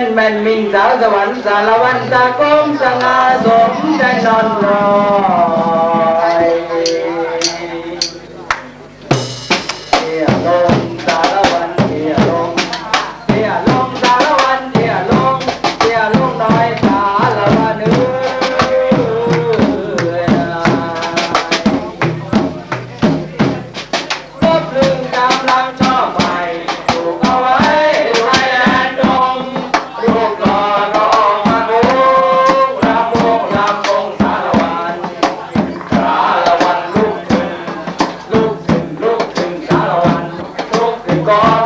นแม่นมินสาวสวรรค์สารวันตาโกงสง่าสมใจนอนรอยเที่ยลงสารวันเที่ยลงเที่ยลงสารวันเที่ยลงเที่ยลงน้อย God.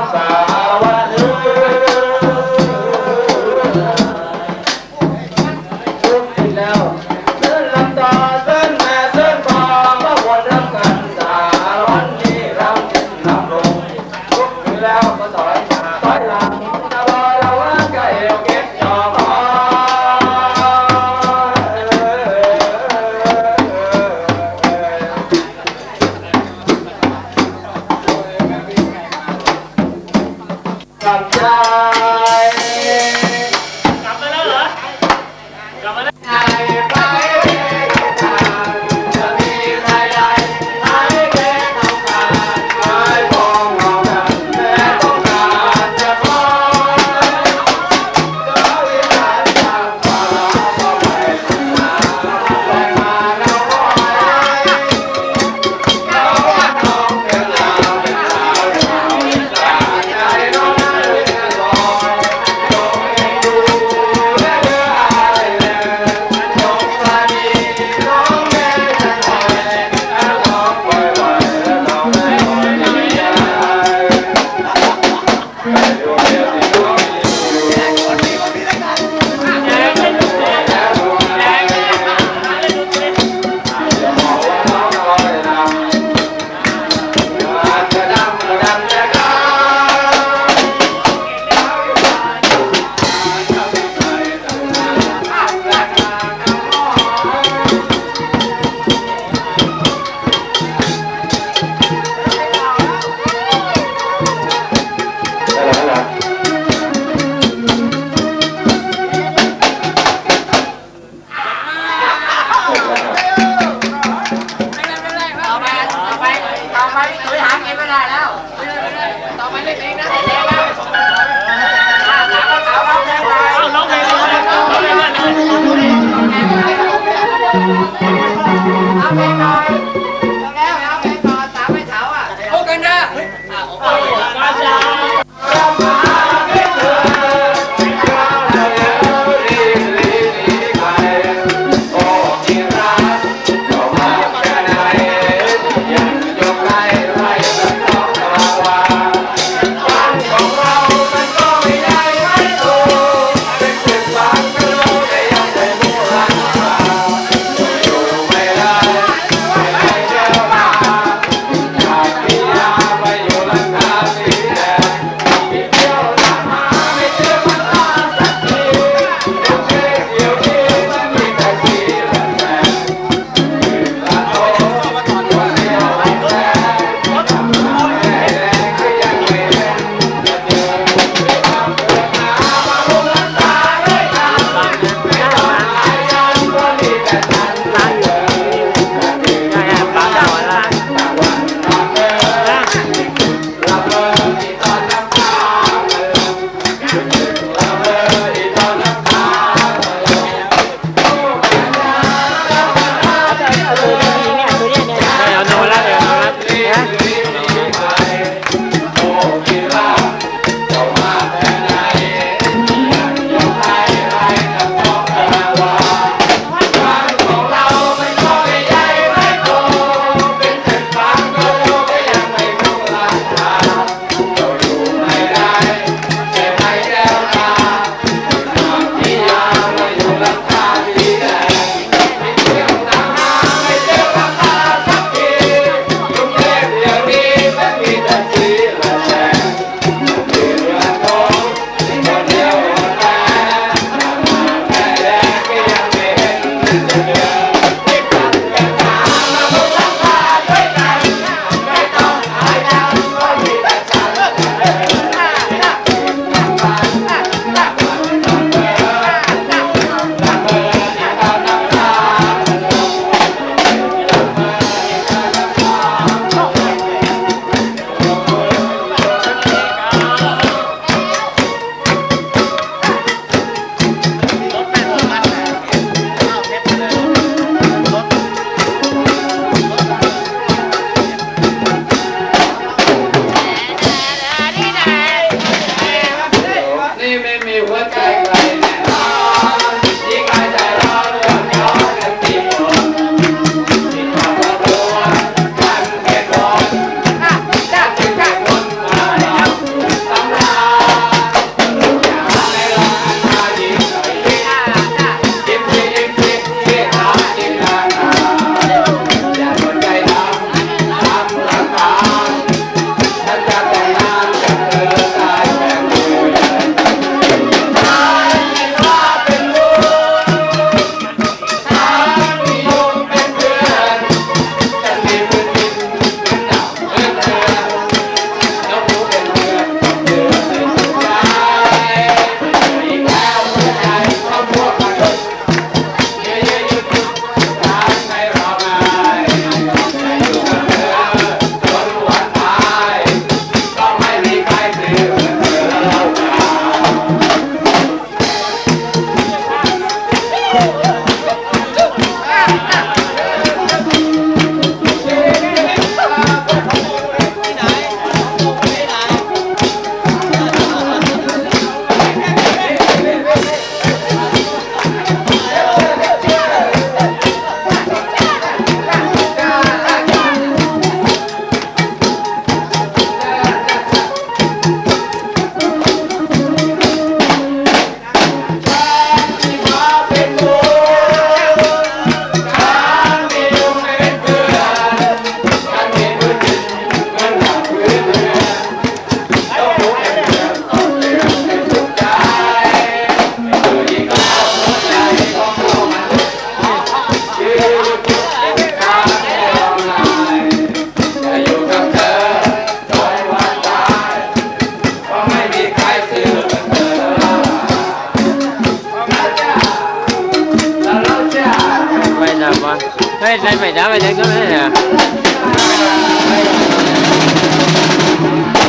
ใส่ไ